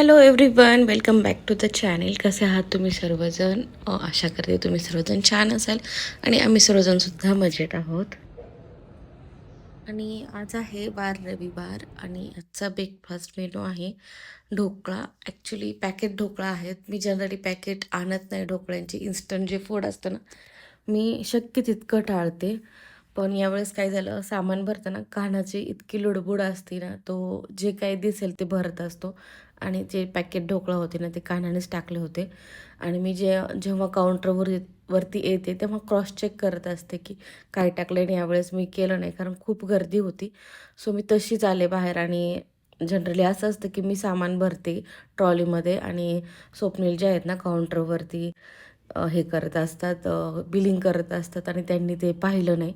Hello everyone welcome back to the channel कसे आहात तुम्ही सर्वजण? आशा करते तुम्ही सर्वजण छान असाल आणि आम्ही सर्वजणसुद्धा मजेत आहोत. आणि आज आहे वार रविवार आणि आजचा ब्रेकफास्ट मेनू आहे ढोकळा. ॲक्च्युली पॅकेट ढोकळा आहेत. मी जनरली पॅकेट आणत नाही ढोकळ्यांची. इन्स्टंट जे फूड असतं ना मी शक्य तितकं टाळते. पण यावेळेस काय झालं सामान भरताना कानाची इतकी लुडबुड असते ना तो जे काही दिसेल ते भरत असतो. आणि जे पॅकेट ढोकळा होते ना ते कानानेच टाकले होते. आणि मी जे जेव्हा काउंटरवर वरती येते तेव्हा क्रॉस चेक करत असते की काय टाकलं आणि यावेळेस मी केलं नाही कारण खूप गर्दी होती. सो मी तशीच आले बाहेर आणि जनरली असं असतं की मी सामान भरते ट्रॉलीमध्ये आणि स्वप्नील जे आहेत ना काउंटरवरती हे करत असतात बिलिंग करत असतात आणि त्यांनी ते पाहिलं नाही.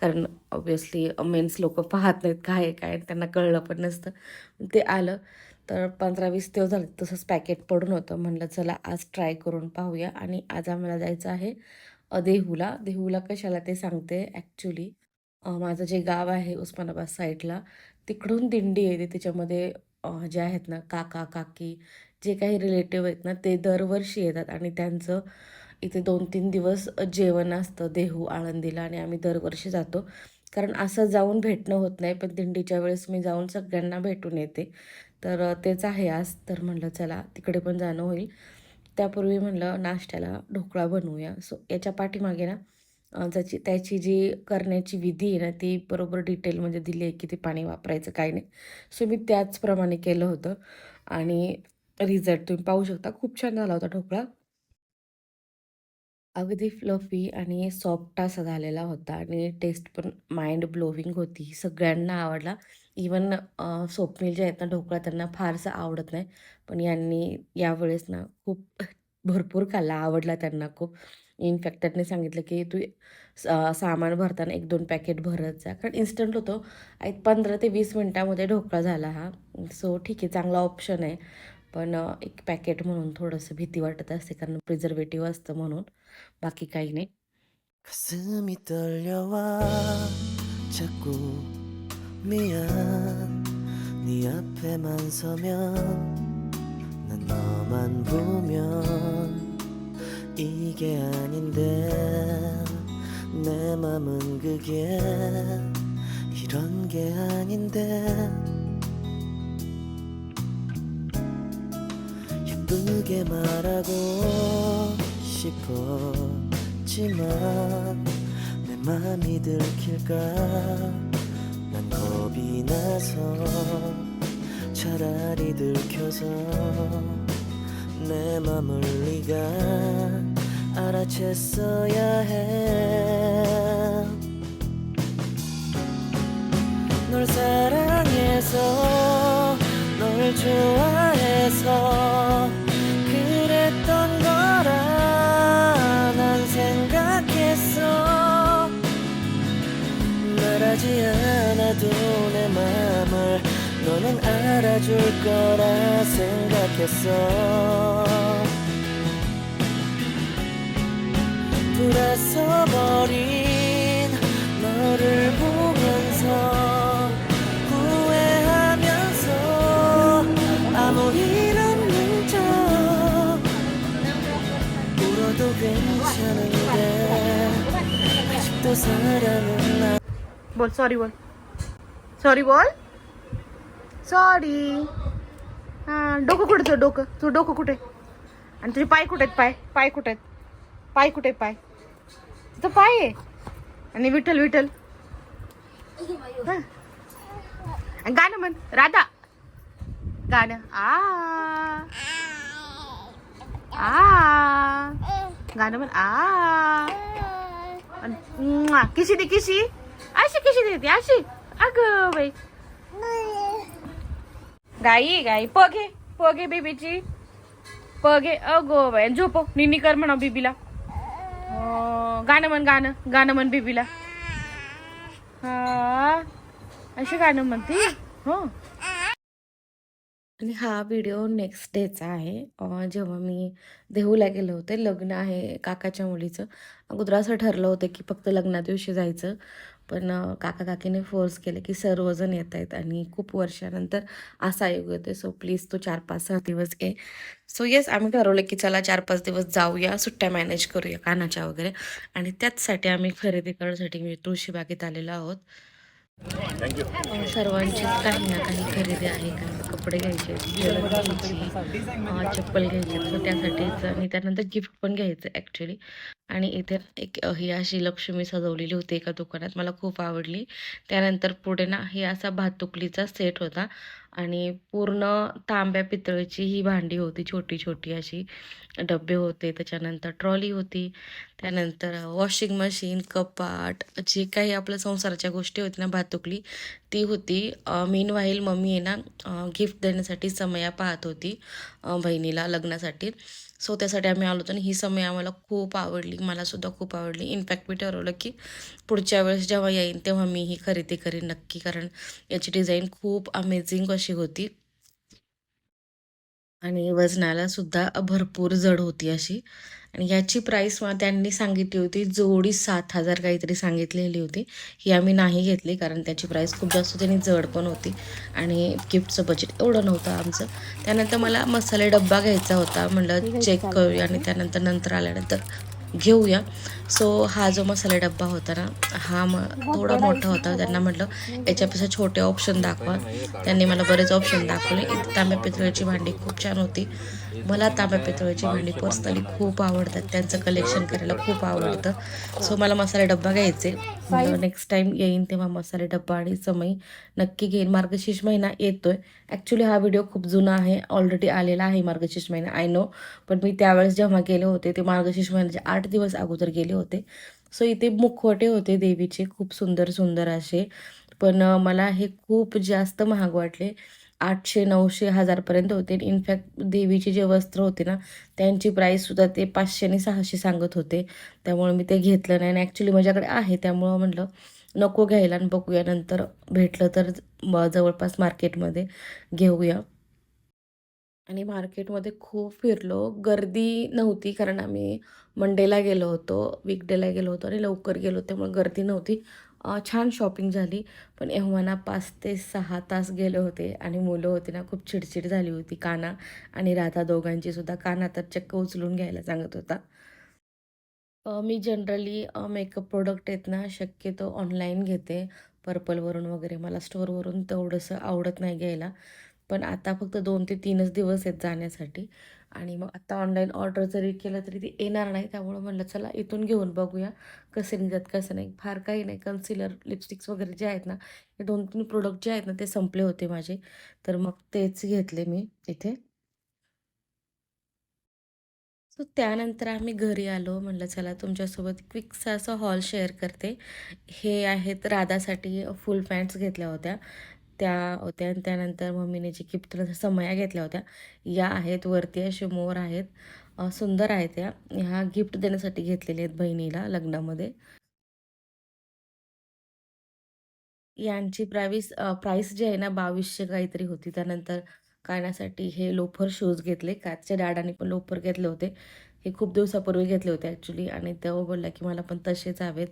कारण ऑब्वियसली मेन्स लोक पाहत नाहीत काय आहे काय त्यांना कळलं पण नसतं. ते आलं. तर पंधरा वीस दिवस झाले तसंच पॅकेट पडून होतं. म्हणलं चला आज ट्राय करून पाहूया. आणि आज आम्हाला जायचं आहे देहूला. देहूला कशाला ते सांगते ॲक्च्युली माझं जे गाव आहे उस्मानाबाद साईडला तिकडून दिंडी येते. त्याच्यामध्ये जे आहेत ना काका काकी जे काही रिलेटिव्ह आहेत ना ते दरवर्षी येतात. आणि त्यांचं इथे दोन तीन दिवस जेवण असतं देहू आळंदीला. आणि आम्ही दरवर्षी जातो. कारण असं जाऊन भेटणं होत नाही पण दिंडीच्या वेळेस मी जाऊन सगळ्यांना भेटून येते. तर तेच आहे आज. तर म्हणलं चला तिकडे पण जाणं होईल. त्यापूर्वी म्हणलं नाश्त्याला ढोकळा बनवूया. सो याच्या पाठीमागे ना ज्याची त्याची जी करण्याची विधी आहे ना ती बरोबर डिटेलमध्ये म्हणजे दिली आहे की ते पाणी वापरायचं काय नाही. सो मी त्याचप्रमाणे केलं होतं. आणि रिझल्ट तुम्ही पाहू शकता. खूप छान झाला होता ढोकळा. अगदी फ्लफी आणि सॉफ्ट असा झालेला होता. आणि टेस्ट पण माइंड ब्लोविंग होती. सगळ्यांना आवडला. इवन स्वप्नील जे आहेत ना ढोकळा त्यांना फारसं आवडत नाही. पण यांनी यावेळेस ना खूप भरपूर खाल्ला आवडला त्यांना खूप. इनफॅक्ट त्यांनी सांगितलं की तू सामान भरताना एक दोन पॅकेट भरत जा. कारण इन्स्टंट होतो. एक पंधरा ते वीस मिनटामध्ये ढोकळा झाला हा. सो ठीक आहे चांगला ऑप्शन आहे. पण एक पॅकेट म्हणून थोडंसं भीती वाटत असते कारण प्रिझर्वेटिव्ह असतं म्हणून. बाकी काही नाही. 미안. 네 앞에만 서면 난 너만 보면 이게 아닌데 내 맘은 그게 이런 게 아닌데. 예쁘게 말하고 싶었지만 내 맘이 들킬까? 난 겁이 나서 차라리 들켜서 내 맘을 네가 알아챘어야 해. 널 사랑해서 널 좋아해서 있었어 불어서버린 너를 보면서 후회하면서 아무 일 없는 척 울어도 괜찮은데 아직도 사랑은 나 뭘? Sorry, what? Sorry, what? Sorry. डोकं कुठे तुझं डोकं? तुझं डोकं कुठे? आणि तुझे पाय कुठे आहेत? पाय. पाय कुठे आहेत? पाय कुठे पाय. तिथं पाय आहे. आणि विठ्ठल विठ्ठल. आणि गाणं म्हण. राधा. गाणं. आ. आ. गाणं म्हण. आ. किशी दे किशी? अशी किशी देते अशी. अग बाई. गाई गाई. पगे पगे बेबीची? पगे अगो बाय झोप. निनी कर म्हणा बीबीला. गाणं म्हण गाणं. गाणं म्हण बेबीला. हा. असे गाणं म्हणते? हो. आणि हा व्हिडिओ नेक्स्ट डेचा आहे. जेव्हा मी देहूला गेले होते लग्न आहे काकाच्या मुलीचं. अगोदर असं ठरलं होतं की फक्त लग्ना दिवशी जायचं. पण काका काकीने फोर्स केले की सर्वजण येत आहेत आणि खूप वर्षानंतर असा योग येते सो प्लीज तो चार पाच सहा दिवस ये. सो येस आम्ही ठरवलं की चला चार पाच दिवस जाऊया सुट्ट्या मॅनेज करूया कानाच्या वगैरे. आणि त्याचसाठी आम्ही खरेदी करण्यासाठी मी तुळशीबागेत आलेलो आहोत. हो, सर्वांची काही ना काही खरेदी आहे का? कपडे घ्यायचे घ्यायची चप्पल घ्यायची सो त्यासाठीच आणि त्यानंतर गिफ्ट पण घ्यायचं ॲक्च्युली आणि इथे एक ही अशी लक्ष्मी सजवलेली होती एका दुकानात मला खूप आवडली. त्यानंतर पुढे ना हे असा भातुकलीचा सेट होता. आणि पूर्ण तांब्या पितळीची ही भांडी होती छोटी छोटी अशी. डबे होते त्याच्यानंतर ट्रॉली होती त्यानंतर वॉशिंग मशीन कपाट जे काही आपल्या संसाराच्या गोष्टी होती ना भातुकली ती होती. मीन वाईल मम्मी आहे ना गिफ्ट देण्यासाठी समया पाहत होती बहिणीला लग्नासाठी. सो त्यासाठी आम्ही आलो होतो आणि ही समय आम्हाला खूप आवडली. मलासुद्धा खूप आवडली. इनफॅक्ट मी ठरवलं की पुढच्या वेळेस जेव्हा येईन तेव्हा मी ही खरेदी करीन नक्की. कारण याची डिझाईन खूप अमेझिंग अशी होती. आणि वजनाला सुद्धा भरपूर जड होती अशी. आणि याची प्राईस त्यांनी सांगितली होती जोडी सात हजार काहीतरी सांगितलेली होती. ही आम्ही नाही घेतली कारण त्याची प्राईस खूप जास्त होती आणि जड पण होती. आणि गिफ्टचं बजेट एवढं नव्हतं आमचं. त्यानंतर मला मसाले डब्बा घ्यायचा होता म्हणलं चेक करूया आणि त्यानंतर नंतर आल्यानंतर घेऊया. सो हा जो मसाला डब्बा होता ना हा म थोडा मोठा होता. त्यांना म्हटलं याच्यापेक्षा छोटे ऑप्शन दाखवा. त्यांनी मला बरेच ऑप्शन दाखवले. इथे तांब्या पितळेची भांडी खूप छान होती. मला तांब्या पितळेची भांडी पर्सनली खूप आवडतात. त्यांचं कलेक्शन करायला खूप आवडतं. सो मला मसाले डब्बा घ्यायचे. नेक्स्ट टाईम येईन तेव्हा मसाले डब्बा आणि समई नक्की घेईन. मार्गशीर्ष महिना येतोय. ॲक्च्युली हा व्हिडिओ खूप जुना आहे. ऑलरेडी आलेला आहे मार्गशीर्ष महिना. आय नो पण मी त्यावेळेस जेव्हा गेले होते ते मार्गशीर्ष महिन्याचे आठ दिवस अगोदर गेले होते. सो इथे मुखवटे होते देवीचे. खूप सुंदर सुंदर असे. पण मला हे खूप जास्त महाग वाटले. आठशे नऊशे हजारपर्यंत होते. इनफॅक्ट देवीचे जे वस्त्र होते ना त्यांची प्राईससुद्धा ते पाचशे आणि सहाशे सांगत होते. त्यामुळे मी ते घेतलं नाही. आणि ॲक्च्युली माझ्याकडे आहे. त्यामुळं म्हटलं नको घ्यायला आणि बघूया. नंतर भेटलं तर म- जवळपास मार्केटमध्ये घेऊया. आणि मार्केटमध्ये खूप फिरलो. गर्दी नव्हती कारण आम्ही मंडेला गेलो होतो वीकडेला गेलो होतो आणि लवकर गेलो त्यामुळे गर्दी नव्हती. छान शॉपिंग झाली. पण एव्हाना पाच ते सहा तास गेले होते आणि मुलं होती ना खूप चिडचिड झाली होती काना आणि राधा दोघांची सुद्धा काना तर चक्क उचलून घ्यायला सांगत होता. मी जनरली मेकअप प्रोडक्ट आहेत ना शक्यतो ऑनलाईन घेते. पर्पलवरून वगैरे. मला स्टोअरवरून तेवढंसं आवडत नाही घ्यायला. पण आता फक्त दोन ते तीनच दिवस आहेत जाण्यासाठी. आणि मग आता ऑनलाईन ऑर्डर जरी केलं तरी ते येणार नाही. त्यामुळं म्हणलं चला इथून घेऊन बघूया कसे निघतात कसं नाही. फार काही नाही. कन्सिलर लिपस्टिक्स वगैरे जे आहेत ना हे दोन तीन प्रोडक्ट जे आहेत ना ते संपले होते माझे. तर मग तेच घेतले मी इथे. सो त्यानंतर आम्ही घरी आलो. म्हटलं चला तुमच्यासोबत क्विकसा असा हॉल शेअर करते. हे आहेत राधासाठी फुल पॅन्ट्स घेतल्या होत्या. त्या होत्या आणि त्यानंतर मम्मीने जे गिफ्ट समया घेतल्या होत्या या आहेत वरती असे मोर आहेत सुंदर आहेत त्या. ह्या गिफ्ट देण्यासाठी घेतलेल्या आहेत बहिणीला लग्नामध्ये. यांची प्राईस प्राईस जी आहे ना बावीसशे काहीतरी होती. त्यानंतर कानासाठी हे लोफर शूज घेतले. काचच्या डाडाने पण लोफर घेतले होते. हे खूप दिवसापूर्वी घेतले होते ॲक्च्युली आणि तेव्हा बोलला की मला पण तसेच हवेत.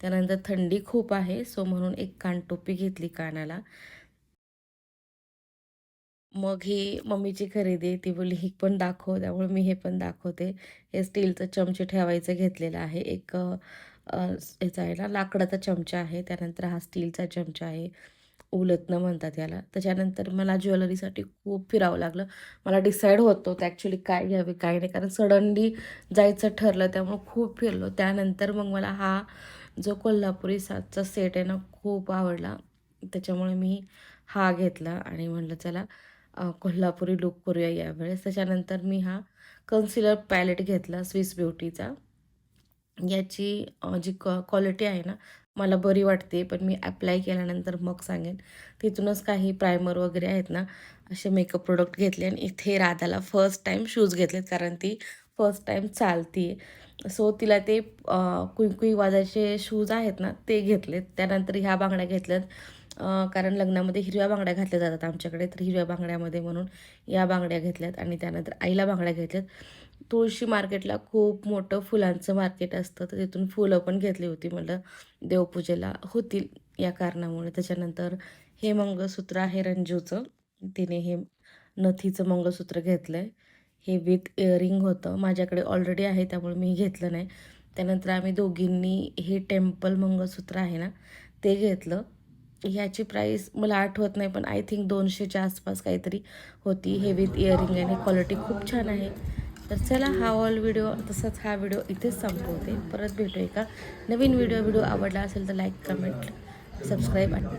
त्यानंतर थंडी खूप आहे सो म्हणून एक कानटोपी घेतली कानाला. मग ही मम्मीची खरेदी आहे. ती बोलली ही पण दाखव त्यामुळे मी हे पण दाखवते. हे स्टीलचं चमचे ठेवायचं घेतलेलं आहे. एक ह्याचा आहे ना लाकडाचा चमचा आहे त्यानंतर हा स्टीलचा चमचा आहे. उलतनं म्हणतात याला. त्याच्यानंतर मला ज्वेलरीसाठी खूप फिरावं लागलं. मला डिसाईड होत होतं ॲक्च्युली काय घ्यावे काय नाही. कारण सडनली जायचं ठरलं त्यामुळं खूप फिरलो. त्यानंतर मग मला हा जो कोल्हापुरी सातचा सेट आहे ना खूप आवडला. त्याच्यामुळे मी हा घेतला आणि म्हणलं चला कोल्हापुरी लुक करूया यावेळेस. त्याच्यानंतर मी हा कन्सिलर पॅलेट घेतला स्विस ब्युटीचा याची जी क्वा क्वालिटी आहे ना मला बरी वाटते पण मी अप्लाय केल्यानंतर मग सांगेन. तिथूनच काही प्रायमर वगैरे आहेत ना असे मेकअप प्रोडक्ट घेतले आणि इथे राधाला फर्स्ट टाईम शूज घेतलेत कारण ती फर्स्ट टाईम चालती सो तिला ते कुई कुई वाजाचे शूज आहेत ना ते घेतलेत. त्यानंतर ह्या बांगड्या घेतल्यात. कारण लग्नामध्ये हिरव्या बांगड्या घातल्या जातात आमच्याकडे तर हिरव्या बांगड्यामध्ये म्हणून या बांगड्या घेतल्यात आणि त्यानंतर आईला बांगड्या घेतल्यात. तुळशी मार्केटला खूप मोठं फुलांचं मार्केट असतं तर तिथून फुलं पण घेतली होती म्हटलं देवपूजेला होतील या कारणामुळे. त्याच्यानंतर हे मंगळसूत्र आहे रंजूचं. तिने हे नथीचं मंगळसूत्र घेतलं आहे हे विथ इयरिंग होतं. माझ्याकडे ऑलरेडी आहे त्यामुळे मी घेतलं नाही. त्यानंतर आम्ही दोघींनी हे टेम्पल मंगळसूत्र आहे ना ते घेतलं. ह्याची प्राईस मला आठवत नाही पण आय थिंक दोनशेच्या आसपास काहीतरी होती. हे विथ इयरिंग आणि क्वालिटी खूप छान आहे. तर चला हा ऑल व्हिडिओ तसंच हा व्हिडिओ इथेच संपवते. परत भेटू एका नवीन व्हिडिओ व्हिडिओ आवडला असेल तर लाईक कमेंट सबस्क्राईब आणि